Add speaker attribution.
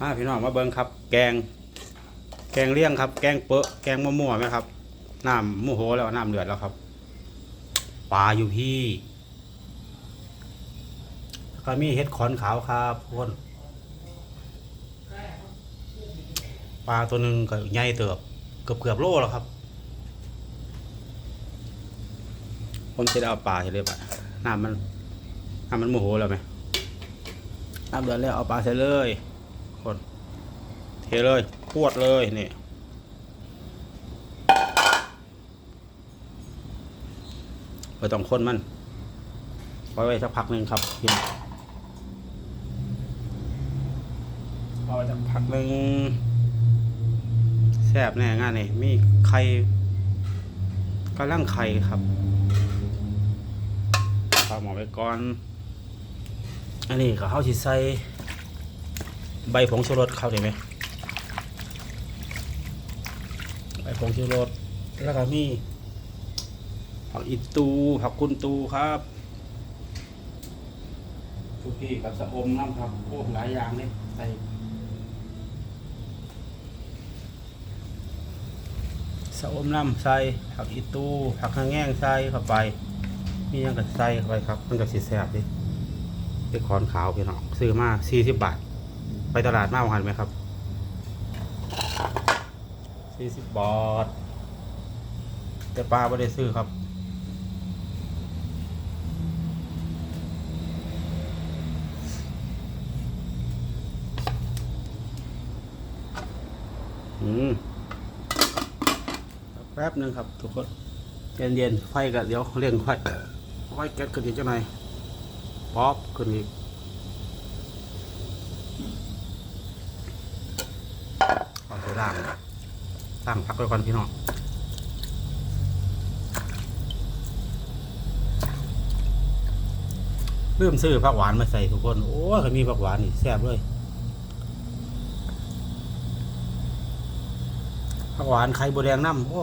Speaker 1: มาพี่น้องมาเบิ่งครับ แกง แกงเลี่ยงครับ แกงเปอะแกงมะม่วไหมครับน้ำมูโหแล้วน้ำเดือดแล้วครับปลาอยู่พี่แล้วก็มีเห็ดขอนขาวครับทุกคนปลาตัวหนึ่งก็ใหญ่เติบเกือบเกือบโลแล้วครับผมจะได้เอาปลาใช่เลยปะน้ำมันน้ำมันโมโหแล้วไหมน้ำเดือดแล้วเอาปลาใส่เลย เทเลยพวดเลยนี่ไปต้องคนมันไว้ไว้สักพักหนึ่งครับพี่เอาไว้สักพักหนึ่งแซ่บแน่งานนี่มีไข่กำลังไข่ครับปลาหมอไปก่อน อันนี้ก็เขาสิใส่ใบผงชูรสเข้าได้ไหม ใบผงชูรสแล้วก็มีผักอิตูผักกุนตูครับทุกพี่กับสะอมน้ำครับโอ้หลายอย่างเลยใส่สะอมน้ำใส่ผักอิตูผักขะแง่งใส่เข้าไป มียังกับใส่เข้าไปครับ มันก็สิแซ่บดิเป็นขอนขาวพี่น้องซื้อมาสี่สิบบาท ไปตลาดมาวันไหมครับ สี่สิบบาทแต่ปลาไม่ได้ซื้อครับอืมแป๊บหนึ่งครับทุกคนเย็นเย็นๆไฟกันเดี๋ยวเร่งไฟไฟแก๊สขึ้นอีกจังไหนป๊อปขึ้นอีกเอาไปล่าง ตั้งพักไว้ก่อนพี่น้องลืมซื้อผักหวานมาใส่ทุกคน โอ้ยมีผักหวานนี่แซ่บเลยผักหวานไข่บัวแดงน้ำโอ้